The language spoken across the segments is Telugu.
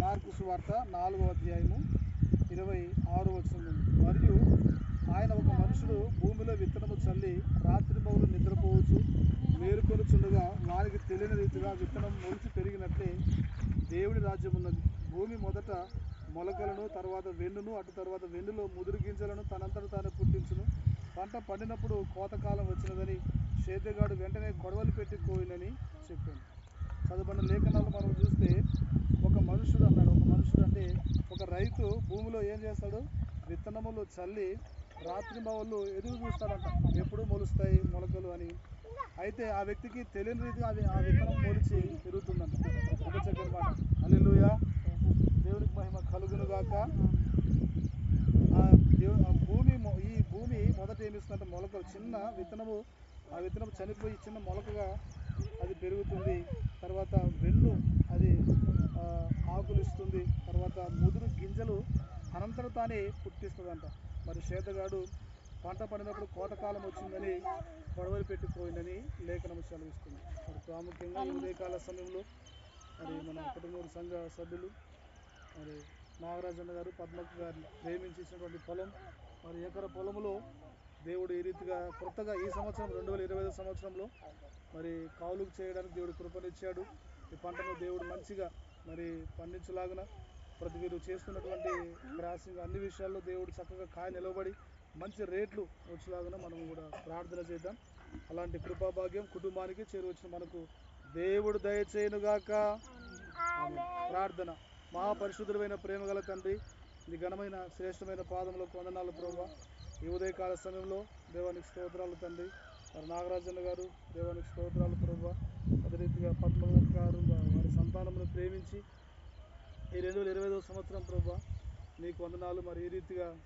మార్కు సువార్త నాలుగో అధ్యాయము ఇరవై ఆరు వచ్చింది మరియు ఆయన ఒక మనుషుడు భూమిలో విత్తనము చల్లి రాత్రి మౌలు నిద్రపోవచ్చు మేలుకొనుచుండగా వారికి తెలియని రీతిగా విత్తనం మొలిచి పెరిగినట్లే దేవుడి రాజ్యం ఉన్నది భూమి మొదట మొలకలను తర్వాత వెన్నును అటు తర్వాత వెన్నులో ముదురు గింజలను తనంతట తాను పుట్టించును పంట పండినప్పుడు కోతకాలం వచ్చినదని సేద్యగాడు వెంటనే గొడవలు పెట్టి కోయినని చెప్పాను. చదవబడిన లేఖనాలు మనం చూస్తే ఒక మనుషుడు అన్నాడు ఒక మనుషుడు అంటే ఒక రైతు భూమిలో ఏం చేస్తాడు? విత్తనములు చల్లి రాత్రి వాళ్ళు ఎదురు చూస్తాడంట. ఎప్పుడు మొలుస్తాయి మొలకలు అని. అయితే ఆ వ్యక్తికి తెలియని రీతిగా అది ఆ విత్తనం మొలిచి పెరుగుతుందంట. ఒక చక్కని మాట. హల్లెలూయా. దేవునికి మహిమ కలుగును గాక. ఆ దేవు ఆ భూమి ఈ భూమి మొదట ఏమిస్తుందంటే మొలకలు చిన్న విత్తనము ఆ విత్తనం చనిపోయి చిన్న మొలకగా అది పెరుగుతుంది. తర్వాత వెన్ను అది ఆకులు ఇస్తుంది తర్వాత అనంతరం తానే పుట్టిస్తుందంట. మరి చేతగాడు పంట పడినప్పుడు కోతకాలం వచ్చిందని గొడవలు పెట్టిపోయిందని లేఖనం సెలవిస్తుంది. మరి ప్రాముఖ్యంగా ఉదయకాల సమయంలో మరి మన కుటుంబ సంఘ సభ్యులు మరి నాగరాజన్న గారు పద్మక్క గారిని ప్రేమించేసినటువంటి పొలం మరి ఎకర పొలంలో దేవుడు ఈ రీతిగా కొత్తగా ఈ సంవత్సరం రెండు వేల ఇరవై ఐదు సంవత్సరంలో మరి కౌలుకు చేయడానికి దేవుడు కృపనిచ్చాడు. ఈ పంటను దేవుడు మంచిగా మరి పండించలాగున ప్రతి వీరు చేస్తున్నటువంటి క్రాసింగ్ అన్ని విషయాల్లో దేవుడు చక్కగా కాయ నిలబడి మంచి రేట్లు వచ్చేలాగా మనం కూడా ప్రార్థన చేద్దాం. అలాంటి కృపాభాగ్యం కుటుంబానికి చేరువచ్చిన మనకు దేవుడు దయచేయునుగాక. ప్రార్థన. ప్రార్థన ప్రేమ ప్రేమగల తండ్రి నీ ఘనమైన శ్రేష్టమైన పాదంలో వందనాలు ప్రభావ. ఈ ఉదయకాల సమయంలో దేవానికి స్తోత్రాలు తండ్రి. మరి నాగరాజన్న గారు దేవానికి స్తోత్రాలు ప్రభావ. అదే రీతిగా పద్మ గారు వారి సంతానమును ప్రేమించి ఈ రెండు వేల ఇరవై ఐదవ సంవత్సరం ప్రభా నీకు వందనాలు. మరి ఈ రీతిగా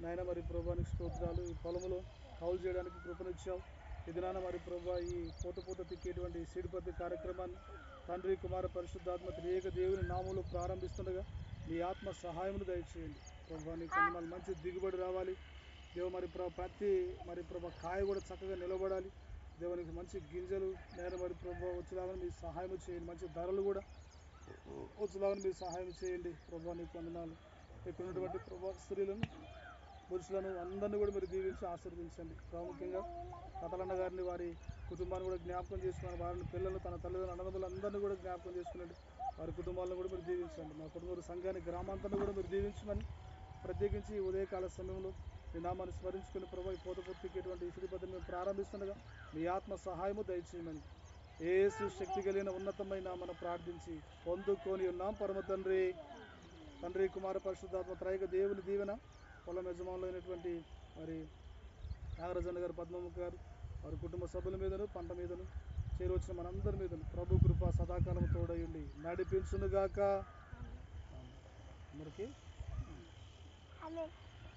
నాయన మరి ప్రభానికి స్తోత్రాలు. ఈ పొలంలో కౌలు చేయడానికి కృపనిచ్చావు. ఈ మరి ప్రభా ఈ పూట పూట తిక్కేటువంటి సీడిపత్తి కార్యక్రమాన్ని తండ్రి కుమార పరిశుద్ధాత్మ త్రియేక దేవుని నామంలో ప్రారంభిస్తుండగా నీ ఆత్మ సహాయమును దయచేయండి. ప్రభా నీకు మళ్ళీ మంచి దిగుబడి రావాలి. దేవ మరి ప్ర- ప్రతి మరి ప్రభా కాయ కూడా చక్కగా నిలబడాలి. దేవునికి మంచి గింజలు నేను మరి ప్రభా వచ్చేలాగా మీ సహాయం చేయండి. మంచి ధరలు కూడా వచ్చేలాగా మీరు సహాయం చేయండి. ప్రభా నీకు వందనాలు. ఇక్కడ ఉన్నటువంటి ప్రభా స్త్రీలను పురుషులను అందరినీ కూడా మీరు దీవించి ఆశీర్వదించండి. ప్రాముఖ్యంగా కథలన్న గారిని వారి కుటుంబాన్ని కూడా జ్ఞాపకం చేసుకుని వారిని పిల్లలు తన తల్లిదండ్రులు అన్నదమ్ములు అందరినీ కూడా జ్ఞాపకం చేసుకున్నాడు వారి కుటుంబాలను కూడా మీరు దీవించండి. మా కుటుంబ సంఘాన్ని గ్రామాంతరం కూడా మీరు దీవించమని ప్రత్యేకించి ఉదయకాల సమయంలో మీ నామాన్ని స్మరించుకుని ప్రభావ ఈ పోత పొత్తికేటువంటి ఈ శ్రీపతిని మేము ప్రారంభిస్తుండగా మీ ఆత్మ సహాయము దయచేయమని ఏసు శక్తి కలిగిన ఉన్నతమైన మనం ప్రార్థించి పొందుకొని ఉన్నాం. పరమ తండ్రి తండ్రి కుమార పరిశుద్ధాత్మ త్రైక దేవుని దీవెన పొలం యజమానులు అయినటువంటి మరి నాగరాజన్న గారు పద్మమ్మ గారు వారి కుటుంబ సభ్యుల మీదను పంట మీదను చేరువచ్చిన మనందరి మీదను ప్రభు కృప సదాకాలం తోడయుండి నడిపించునుగాక. అందరికీ.